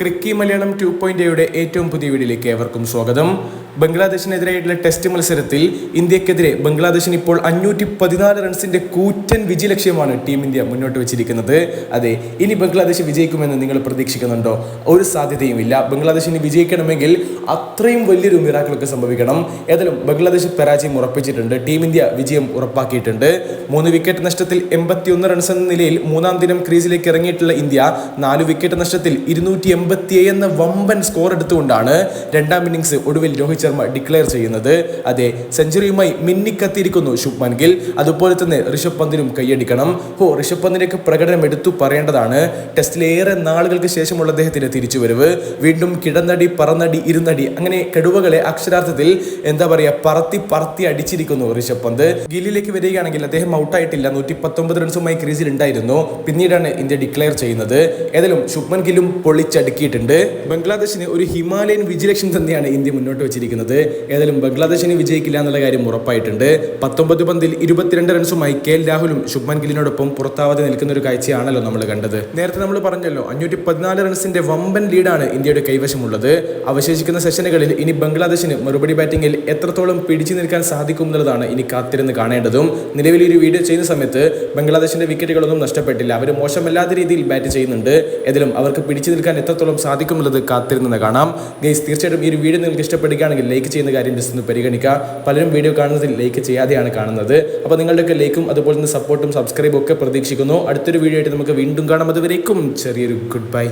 ക്രിക്കി Malayalam two point എയുടെ ഏറ്റവും പുതിയ വീഡിയോയിലേക്ക് ഏവർക്കും സ്വാഗതം. ബംഗ്ലാദേശിനെതിരായിട്ടുള്ള ടെസ്റ്റ് മത്സരത്തിൽ ഇന്ത്യക്കെതിരെ ബംഗ്ലാദേശിന് ഇപ്പോൾ അഞ്ഞൂറ്റി പതിനാല് റൺസിന്റെ കൂറ്റൻ വിജയലക്ഷ്യമാണ് ടീം ഇന്ത്യ മുന്നോട്ട് വെച്ചിരിക്കുന്നത്. അതെ ഇനി ബംഗ്ലാദേശ് വിജയിക്കുമെന്ന് നിങ്ങൾ പ്രതീക്ഷിക്കുന്നുണ്ടോ? ഒരു സാധ്യതയുമില്ല. ബംഗ്ലാദേശിന് വിജയിക്കണമെങ്കിൽ അത്രയും വലിയൊരു മിറാക്കളൊക്കെ സംഭവിക്കണം. ഏതായാലും ബംഗ്ലാദേശ് പരാജയം ഉറപ്പിച്ചിട്ടുണ്ട്. ടീം ഇന്ത്യ വിജയം ഉറപ്പാക്കിയിട്ടുണ്ട്. മൂന്ന് വിക്കറ്റ് നഷ്ടത്തിൽ എൺപത്തിയൊന്ന് റൺസ് എന്ന നിലയിൽ മൂന്നാം ദിനം ക്രീസിലേക്ക് ഇറങ്ങിയിട്ടുള്ള ഇന്ത്യ നാല് വിക്കറ്റ് നഷ്ടത്തിൽ ഇരുന്നൂറ്റി എൺപത്തി എന്ന വമ്പൻ സ്കോർ എടുത്തുകൊണ്ടാണ് രണ്ടാം ഇന്നിംഗ്സ് ഒടുവിൽ രോഹിത് ശർമ്മ ഡിക്ലെയർ ചെയ്യുന്നത്. അതെ സെഞ്ചുറിയുമായി മിന്നിക്കത്തിയിരിക്കുന്നു ശുഭ്മൻ ഗിൽ. അതുപോലെ തന്നെ ഋഷഭ് പന്തിനും കൈയടിക്കണം. ഓ ഋഷഭ് പന്തിന്റെയൊക്കെ പ്രകടനം എടുത്തു പറയേണ്ടതാണ്. ടെസ്റ്റിലേറെ നാളുകൾക്ക് ശേഷമുള്ള അദ്ദേഹത്തിന്റെ തിരിച്ചുവരവ്. വീണ്ടും കിടന്നടി പറന്നടി ഇരുന്നടി അങ്ങനെ കടുവകളെ അക്ഷരാർത്ഥത്തിൽ എന്താ പറയുക പറത്തി പറത്തി അടിച്ചിരിക്കുന്നു ഋഷഭ് പന്ത്. ഗില്ലിലേക്ക് വരികയാണെങ്കിൽ അദ്ദേഹം ഔട്ടായിട്ടില്ല. നൂറ്റി പത്തൊമ്പത് റൺസുമായി ക്രീസിൽ ഉണ്ടായിരുന്നു. പിന്നീടാണ് ഇന്ത്യ ഡിക്ലെയർ ചെയ്യുന്നത്. ഏതായാലും ശുഭ്മൻ ഗില്ലും പൊളിച്ചടുക്കിയിട്ടുണ്ട് ബംഗ്ലാദേശിന് ഒരു ഹിമാലയൻ വിജയലക്ഷ്യം തന്നെയാണ് ഇന്ത്യ മുന്നോട്ട് വെച്ചിരിക്കുന്നത്. ഏതായാലും ബംഗ്ലാദേശിന് വിജയിക്കില്ല എന്നുള്ള കാര്യം ഉറപ്പായിട്ടുണ്ട്. പത്തൊമ്പത് പന്തിൽ ഇരുപത്തിരണ്ട് റൺസുമായി കെ എൽ രാഹുലും ശുഭ്മൻ ഗില്ലിനോടൊപ്പം പുറത്താവാതെ നിൽക്കുന്ന ഒരു കാഴ്ചയാണല്ലോ നമ്മൾ കണ്ടത്. നേരത്തെ നമ്മൾ പറഞ്ഞല്ലോ അഞ്ഞൂറ്റി പതിനാല് റൺസിന്റെ വമ്പൻ ലീഡാണ് ഇന്ത്യയുടെ കൈവശമുള്ളത്. അവശേഷിക്കുന്ന സെഷനുകളിൽ ഇനി ബംഗ്ലാദേശിന് മറുപടി ബാറ്റിംഗിൽ എത്രത്തോളം പിടിച്ചു നിൽക്കാൻ സാധിക്കും എന്നുള്ളതാണ് ഇനി കാത്തിരുന്ന് കാണേണ്ടതും. നിലവിൽ ഒരു വീഡിയോ ചെയ്യുന്ന സമയത്ത് ബംഗ്ലാദേശിന്റെ വിക്കറ്റുകളൊന്നും നഷ്ടപ്പെട്ടില്ല. അവർ മോശമല്ലാത്ത രീതിയിൽ ബാറ്റ് ചെയ്യുന്നുണ്ട്. ഏതിലും അവർക്ക് പിടിച്ചു നിൽക്കാൻ എത്രത്തോളം സാധിക്കും എന്നുള്ളത് കാത്തിരുന്ന് കാണാം. ഗൈസ് തീർച്ചയായിട്ടും ഈ ഒരു വീഡിയോ നിങ്ങൾക്ക് ഇഷ്ടപ്പെടുകയാണെങ്കിൽ ലൈക്ക് ചെയ്യുന്ന കാര്യം ജസ്റ്റ് ഒന്ന് പരിഗണിക്കുക. പലരും വീഡിയോ കാണുന്നതിൽ ലൈക്ക് ചെയ്യാതെയാണ് കാണുന്നത്. അപ്പോൾ നിങ്ങളുടെയൊക്കെ ലൈക്കും അതുപോലെ തന്നെ സപ്പോർട്ടും സബ്സ്ക്രൈബും ഒക്കെ പ്രതീക്ഷിക്കുന്നു. അടുത്തൊരു വീഡിയോ ആയിട്ട് നമുക്ക് വീണ്ടും കാണാം. അതുവരേക്കും ചെറിയൊരു ഗുഡ് ബൈ